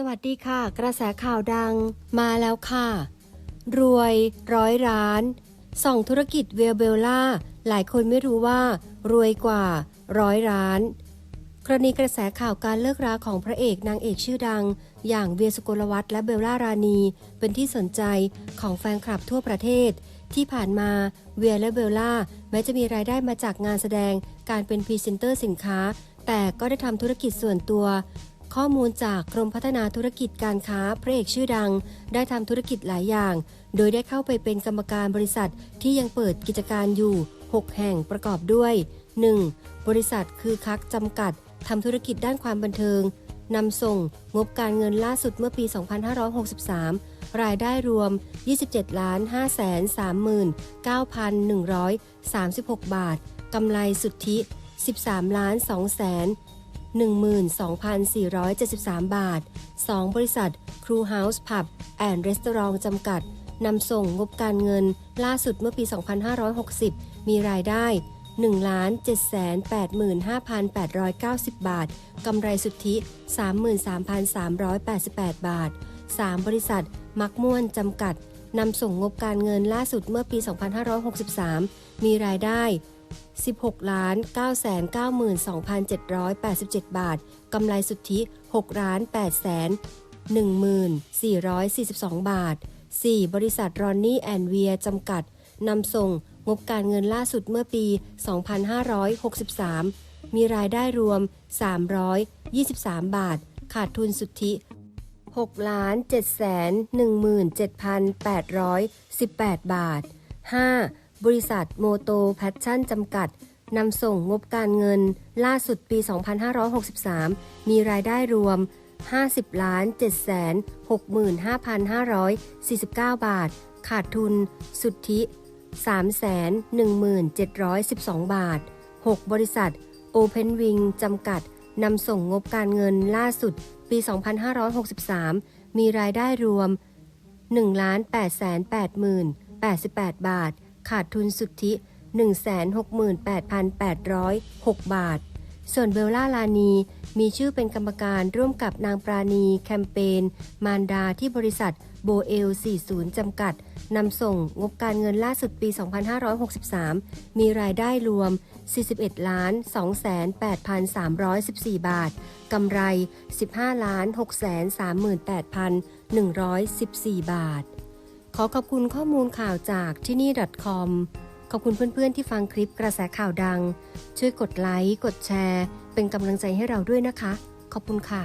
สวัสดีค่ะ กระแสข่าวดังมาแล้วค่ะ รวยร้อยร้านส่องธุรกิจเวลเบลล่า หลายคนไม่รู้ว่า รวยกว่าร้อยร้าน กรณีกระแสข่าวการเลิกราของพระเอกนางเอกชื่อดัง อย่างเวียสุกลวัฒและเบลล่ารานีเป็นที่สนใจของแฟนคลับทั่วประเทศ ที่ผ่านมาเวียและเบลล่าแม้จะมีรายได้มาจากงานแสดงการเป็นพรีเซนเตอร์สินค้า แต่ก็ได้ทำธุรกิจส่วนตัว ข้อมูลจากกรมพัฒนาธุรกิจการค้าพระเอกชื่อดัง ได้ทำธุรกิจหลายอย่าง โดยได้เข้าไปเป็นกรรมการบริษัทที่ยังเปิดกิจการอยู่ 6 แห่งประกอบด้วย 1. บริษัทคือคักจำกัดทำธุรกิจด้านความบันเทิงนำส่งงบการเงินล่าสุดเมื่อปี 2563 รายได้รวม 27 ล้าน 5 3 9,136 บาท กำไรสุทธิ 13 ล้าน 2 12,473 บาท 2 บริษัท Crew House Pub and Restaurant จำกัด นำส่งงบการเงินล่าสุดเมื่อปี 2560 มีรายได้ 1,785,890 บาท กำไรสุทธิ 33,388 บาท 3 บริษัท มักม่วนจำกัด นำส่งงบการเงินล่าสุดเมื่อปี 2563 มีรายได้ 16ล้าน992,787 บาท กำไรสุทธิ6ล้าน8แสน1442 บาท 4 บริษัทรอนนี่แอนเวียจำกัด นำส่งงบการเงินล่าสุดเมื่อปี 2563 มีรายได้รวม 323 บาท ขาดทุนสุทธิ6ล้าน7 17,818 บาท 5. บริษัทโมโตแพชชั่นจำกัดนำส่งงบการเงิน ล่าสุดปี 2563 มีรายได้รวม 50ล้าน7แสน65,549 บาท ขาดทุน สุทธิ 3 1 7 1 2 บาท 6 บริษัท Open Wing จำกัดนำส่งงบการเงินล่าสุดปี 2563 มีรายได้รวม 1 8 8 88 บาท ขาดทุนสุทธิ 168,806 บาท ส่วนเบลล่าลานีมีชื่อเป็นกรรมการร่วมกับนางปราณี แคมเปญ มารดาที่บริษัทโบเอล 40 จำกัด นำส่งงบการเงินล่าสุดปี 2563 มีรายได้รวม 41 ล้าน 2,8,314 บาท กำไร 15 ล้าน 638,114 บาท ขอขอบคุณข้อมูลข่าวจากที่นี่ .com ขอบคุณเพื่อนๆที่ฟังคลิปกระแสข่าวดัง ช่วยกดไลค์ กดแชร์ เป็นกำลังใจให้เราด้วยนะคะ ขอบคุณค่ะ